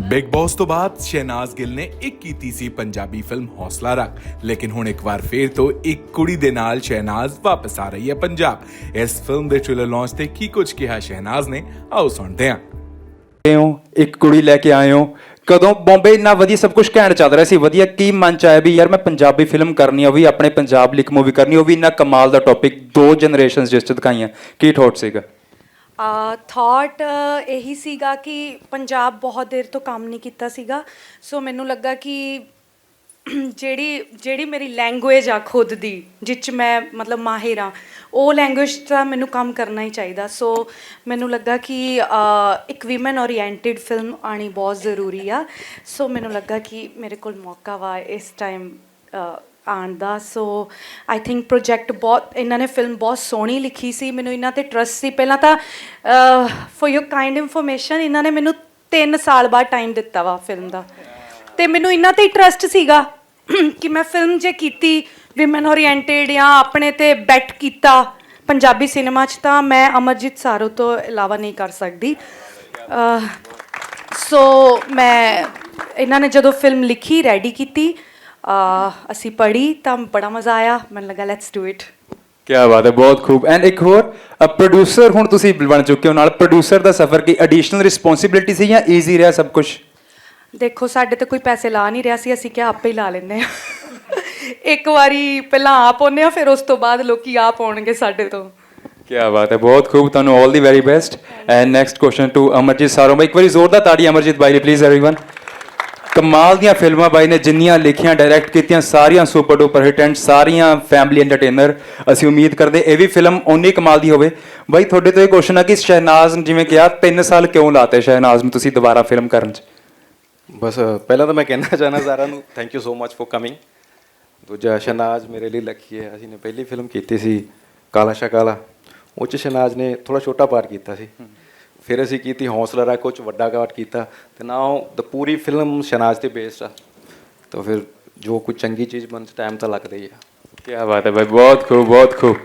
Big boss ਤੋਂ ਬਾਅਦ ਸ਼ਹਿਨਾਜ਼ ਗਿੱਲ ਨੇ ਇੱਕ ਕੀਤੀ ਸੀ ਪੰਜਾਬੀ ਫਿਲਮ ਹੌਸਲਾ ਰੱਖ। ਲੇਕਿਨ ਹੁਣ ਇੱਕ ਵਾਰ ਫੇਰ ਤੋਂ ਇੱਕ ਕੁੜੀ ਦੇ ਨਾਲ ਸ਼ਹਿਨਾਜ਼ ਵਾਪਸ ਆ ਰਹੀ ਹੈ ਪੰਜਾਬ। ਇਸ ਫਿਲਮ ਦੇ ਟ੍ਰੇਲਰ ਲਾਂਚ ਤੇ ਕੀ ਕੁਝ ਕਿਹਾ ਸ਼ਹਿਨਾਜ਼ ਨੇ, ਆਓ ਸੁਣਦੇ ਹਾਂ। ਹੋ, ਇੱਕ ਕੁੜੀ ਲੈ ਕੇ ਆਏ ਹੋ। ਕਦੋਂ? ਬੰਬੇ ਇੰਨਾ ਵਧੀਆ ਸਭ ਕੁਝ ਘੈਂਟ ਚੱਲ ਰਿਹਾ ਸੀ, ਵਧੀਆ ਕੀ ਮਨ ਚ ਆਇਆ ਵੀ ਯਾਰ ਮੈਂ ਪੰਜਾਬੀ ਫਿਲਮ ਕਰਨੀ ਆ, ਉਹ ਵੀ ਆਪਣੇ ਪੰਜਾਬ ਲਈ ਇੱਕ ਮੂਵੀ ਕਰਨੀ ਉਹ ਵੀ ਇੰਨਾ ਕਮਾਲ ਦਾ ਟੌਪਿਕ ਦੋ ਜਨਰੇਸ਼ਨਸ ਜਿਸ ਚ ਦਿਖਾਈਆਂ। ਕੀ ਥੋਟ ਸੀਗਾ? ਥਾਟ ਇਹੀ ਸੀਗਾ ਕਿ ਪੰਜਾਬ ਬਹੁਤ ਦੇਰ ਤੋਂ ਕੰਮ ਨਹੀਂ ਕੀਤਾ ਸੀਗਾ। ਸੋ ਮੈਨੂੰ ਲੱਗਾ ਕਿ ਜਿਹੜੀ ਜਿਹੜੀ ਮੇਰੀ ਲੈਂਗੁਏਜ ਆ ਖੁਦ ਦੀ, ਜਿਹ 'ਚ ਮੈਂ ਮਤਲਬ ਮਾਹਿਰ ਆ, ਉਹ ਲੈਂਗੁਏਜ ਤਾਂ ਮੈਨੂੰ ਕੰਮ ਕਰਨਾ ਹੀ ਚਾਹੀਦਾ। ਸੋ ਮੈਨੂੰ ਲੱਗਾ ਕਿ ਇੱਕ ਵੀਮਨ ਓਰੀਐਂਟਡ ਫਿਲਮ ਆਣੀ ਬਹੁਤ ਜ਼ਰੂਰੀ ਆ। ਸੋ ਮੈਨੂੰ ਲੱਗਾ ਕਿ ਮੇਰੇ ਕੋਲ ਮੌਕਾ ਵਾ ਇਸ ਟਾਈਮ ਆਉਣ ਦਾ। ਸੋ ਆਈ ਥਿੰਕ ਪ੍ਰੋਜੈਕਟ ਬਹੁਤ, ਇਹਨਾਂ ਨੇ ਫਿਲਮ ਬਹੁਤ ਸੋਹਣੀ ਲਿਖੀ ਸੀ। ਮੈਨੂੰ ਇਹਨਾਂ ਤੇ ਟਰਸਟ ਸੀ। ਪਹਿਲਾਂ ਤਾਂ ਫॉर ਯੂਰ ਕਾਈਂਡ ਇਨਫੋਰਮੇਸ਼ਨ ਇਹਨਾਂ ਨੇ ਮੈਨੂੰ 3 ਸਾਲ ਬਾਅਦ ਟਾਈਮ ਦਿੱਤਾ ਵਾ ਫਿਲਮ ਦਾ। ਤੇ ਮੈਨੂੰ ਇਹਨਾਂ ਤੇ ਟਰਸਟ ਸੀਗਾ ਕਿ ਮੈਂ ਫਿਲਮ ਜੇ ਕੀਤੀ ਵਿਮਨ ਓਰੀਐਂਟਡ ਜਾਂ ਆਪਣੇ ਤੇ ਬੈਟ ਕੀਤਾ ਪੰਜਾਬੀ ਸਿਨੇਮਾ 'ਚ, ਤਾਂ ਮੈਂ ਅਮਰਜੀਤ ਸਾਰੋ ਤੋਂ ਇਲਾਵਾ ਨਹੀਂ ਕਰ ਸਕਦੀ। ਸੋ ਮੈਂ, ਇਹਨਾਂ ਨੇ ਜਦੋਂ ਫਿਲਮ ਲਿਖੀ ਰੈਡੀ ਕੀਤੀ ਅਸੀਂ ਪੜ੍ਹੀ ਤਾਂ ਬੜਾ ਮਜ਼ਾ ਆਇਆ ਮੈਨੂੰ ਲੱਗਾ ਲੈਟਸ ਡੂ ਇਟ ਕੀ ਬਾਤ ਹੈ ਬਹੁਤ ਖੂਬ ਐਂਡ ਇੱਕ ਹੋਰ ਪ੍ਰੋਡਿਊਸਰ ਹੁਣ ਤੁਸੀਂ ਬਣ ਚੁੱਕੇ ਹੋ ਨਾਲ ਪ੍ਰੋਡਿਊਸਰ ਦਾ ਸਫ਼ਰ ਕੀ ਐਡੀਸ਼ਨਲ ਰਿਸਪੌਂਸਿਬਿਲਿਟੀ ਸੀ ਜਾਂ ਈਜ਼ੀ ਰਿਹਾ ਸਭ ਕੁਝ ਦੇਖੋ ਸਾਡੇ ਤੇ ਕੋਈ ਪੈਸੇ ਲਾ ਨਹੀਂ ਰਿਹਾ ਸੀ ਅਸੀਂ ਕਿਹਾ ਆਪੇ ਹੀ ਲਾ ਲੈਂਦੇ ਆ ਇੱਕ ਵਾਰੀ ਪਹਿਲਾਂ ਆਪ ਆਉਂਦੇ ਆ ਫਿਰ ਉਸ ਤੋਂ ਬਾਅਦ ਲੋਕੀ ਆਪ ਆਉਣਗੇ ਸਾਡੇ ਤੋਂ ਕੀ ਬਾਤ ਹੈ ਬਹੁਤ ਖੂਬ ਤੁਹਾਨੂੰ 올 the very best and next question to Amarjit ਸਾਰੋਂ ਇੱਕ ਵਾਰੀ ਜ਼ੋਰਦਾਰ ਤਾੜੀ ਅਮਰਜੀਤ ਬਾਈ ਲਈ ਪਲੀਜ਼ एवरीवन ਕਮਾਲ ਦੀਆਂ ਫਿਲਮਾਂ ਬਾਈ ਨੇ ਜਿੰਨੀਆਂ ਲਿਖੀਆਂ ਡਾਇਰੈਕਟ ਕੀਤੀਆਂ ਸਾਰੀਆਂ ਸੁਪਰ ਡੂਪਰ ਹਿੱਟ ਐਂਡ ਸਾਰੀਆਂ ਫੈਮਿਲੀ ਐਂਟਰਟੇਨਰ ਅਸੀਂ ਉਮੀਦ ਕਰਦੇ ਇਹ ਵੀ ਫਿਲਮ ਓਨੀ ਕਮਾਲ ਦੀ ਹੋਵੇ। ਬਾਈ ਤੁਹਾਡੇ ਤੋਂ ਇਹ ਕੁਐਸਚਨ ਆ ਕਿ ਸ਼ਹਿਨਾਜ਼ ਨੇ ਜਿਵੇਂ ਕਿਹਾ 3 ਸਾਲ ਕਿਉਂ ਲਾਤੇ ਸ਼ਹਿਨਾਜ਼ ਨੂੰ ਤੁਸੀਂ ਦੁਬਾਰਾ ਫਿਲਮ ਕਰਨ 'ਚ? ਬਸ ਪਹਿਲਾਂ ਤਾਂ ਮੈਂ ਕਹਿਣਾ ਚਾਹਨਾ ਸਾਰਿਆਂ ਨੂੰ thank you so much for coming ਦੂਜਾ ਸ਼ਨਾਜ਼ ਮੇਰੇ ਲਈ ਲੱਕੀ ਹੈ। ਅਸੀਂ ਨੇ ਪਹਿਲੀ ਫਿਲਮ ਕੀਤੀ ਸੀ ਕਾਲਾ ਸ਼ਕਾਲਾ ਉਹ 'ਚ ਸ਼ਨਾਜ਼ ਨੇ ਥੋੜਾ ਛੋਟਾ ਪਾਰਟ ਕੀਤਾ ਸੀ। ਫਿਰ ਅਸੀਂ ਕੀਤੀ ਹੌਸਲਾ ਰੱਖ ਉਹ 'ਚ ਵੱਡਾ ਪਾਰਟ ਕੀਤਾ ਤੇ ਨਾਓ ਦ ਪੂਰੀ ਫਿਲਮ ਸ਼ਨਾਜ਼ ਤੇ ਬੇਸਡ ਆ। ਤਾਂ ਫਿਰ ਜੋ ਕੋਈ ਚੰਗੀ ਚੀਜ਼ ਬਣ ਟਾਈਮ ਤਾਂ ਲੱਗਦਾ ਹੀ ਆ। ਕੀ ਬਾਤ ਹੈ ਬਾਈ ਬਹੁਤ ਖੂਬ ਬਹੁਤ ਖੂਬ।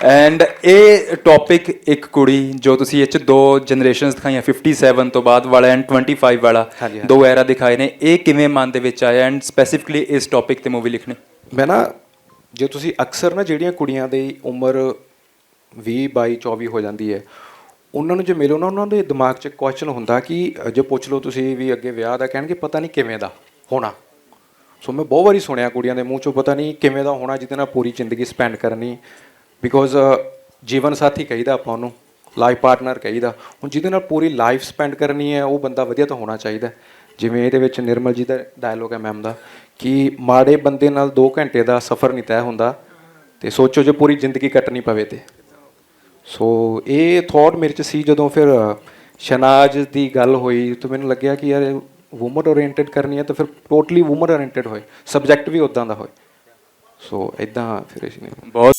ਐਂਡ ਇਹ ਟੌਪਿਕ ਇੱਕ ਕੁੜੀ ਜੋ ਤੁਸੀਂ ਇਹ ਚ ਦੋ ਜਨਰੇਸ਼ਨਸ ਦਿਖਾਈਆਂ 57 ਤੋਂ ਬਾਅਦ ਵਾਲਾ ਐਂਡ 25 ਵਾਲਾ। ਦੋ ਐਰਾ ਦਿਖਾਏ ਨੇ। ਇਹ ਕਿਵੇਂ ਮਨ ਦੇ ਵਿੱਚ ਆਇਆ ਐਂਡ ਸਪੈਸੀਫਿਕਲੀ ਇਸ ਟੌਪਿਕ ਤੇ ਮੂਵੀ ਲਿਖਣੀ? ਮੈਂ ਨਾ ਜੇ ਤੁਸੀਂ ਅਕਸਰ ਨਾ ਜਿਹੜੀਆਂ ਕੁੜੀਆਂ ਦੀ ਉਮਰ 20 22 24 ਹੋ ਜਾਂਦੀ ਹੈ ਉਹਨਾਂ ਨੂੰ ਜੇ ਮਿਲੋ ਨਾ, ਉਹਨਾਂ ਦੇ ਦਿਮਾਗ 'ਚ ਕੁਐਸਚਨ ਹੁੰਦਾ ਕਿ ਜੇ ਪੁੱਛ ਲਓ ਤੁਸੀਂ ਵੀ ਅੱਗੇ ਵਿਆਹ ਦਾ, ਕਹਿਣਗੇ ਪਤਾ ਨਹੀਂ ਕਿਵੇਂ ਦਾ ਹੋਣਾ। ਸੋ ਮੈਂ ਬਹੁਤ ਵਾਰੀ ਸੁਣਿਆ ਕੁੜੀਆਂ ਦੇ ਮੂੰਹ 'ਚੋਂ ਪਤਾ ਨਹੀਂ ਕਿਵੇਂ ਦਾ ਹੋਣਾ, ਜਿਹਦੇ ਨਾਲ ਪੂਰੀ ਜ਼ਿੰਦਗੀ ਸਪੈਂਡ ਕਰਨੀ। ਬਿਕੋਜ਼ ਜੀਵਨ ਸਾਥੀ ਕਹੀਦਾ ਆਪਾਂ ਉਹਨੂੰ ਲਾਈਫ ਪਾਰਟਨਰ ਕਹੀਦਾ। ਹੁਣ ਜਿਹਦੇ ਨਾਲ ਪੂਰੀ ਲਾਈਫ ਸਪੈਂਡ ਕਰਨੀ ਹੈ, ਉਹ ਬੰਦਾ ਵਧੀਆ ਤਾਂ ਹੋਣਾ ਚਾਹੀਦਾ ਜਿਵੇਂ ਇਹਦੇ ਵਿੱਚ ਨਿਰਮਲ ਜੀ ਦਾ ਡਾਇਲੋਗ ਹੈ ਮੈਮ ਦਾ, ਕਿ ਮਾੜੇ ਬੰਦੇ ਨਾਲ 2 ਘੰਟੇ ਦਾ ਸਫ਼ਰ ਨਹੀਂ ਤੈਅ ਹੁੰਦਾ, ਤੇ ਸੋਚੋ ਜੇ ਪੂਰੀ ਜ਼ਿੰਦਗੀ ਕੱਟਣੀ ਪਵੇ ਤੇ। ਸੋ ਇਹ ਥਾਟ ਮੇਰੇ ਚ ਸੀ ਜਦੋਂ ਫਿਰ ਸ਼ਨਾਜ ਦੀ ਗੱਲ ਹੋਈ ਤਾਂ ਮੈਨੂੰ ਲੱਗਿਆ ਕਿ ਯਾਰ ਵੂਮਨ ਓਰੀਐਂਟਡ ਕਰਨੀ ਹੈ ਤਾਂ ਫਿਰ ਟੋਟਲੀ ਵੂਮਨ ਓਰੀਐਂਟਡ ਹੋਏ ਸਬਜੈਕਟ ਵੀ ਉਦਾਂ ਦਾ ਹੋਏ। ਸੋ ਇਦਾਂ ਫਿਰ ਅਸੀਂ ਨੇ ਬਹੁਤ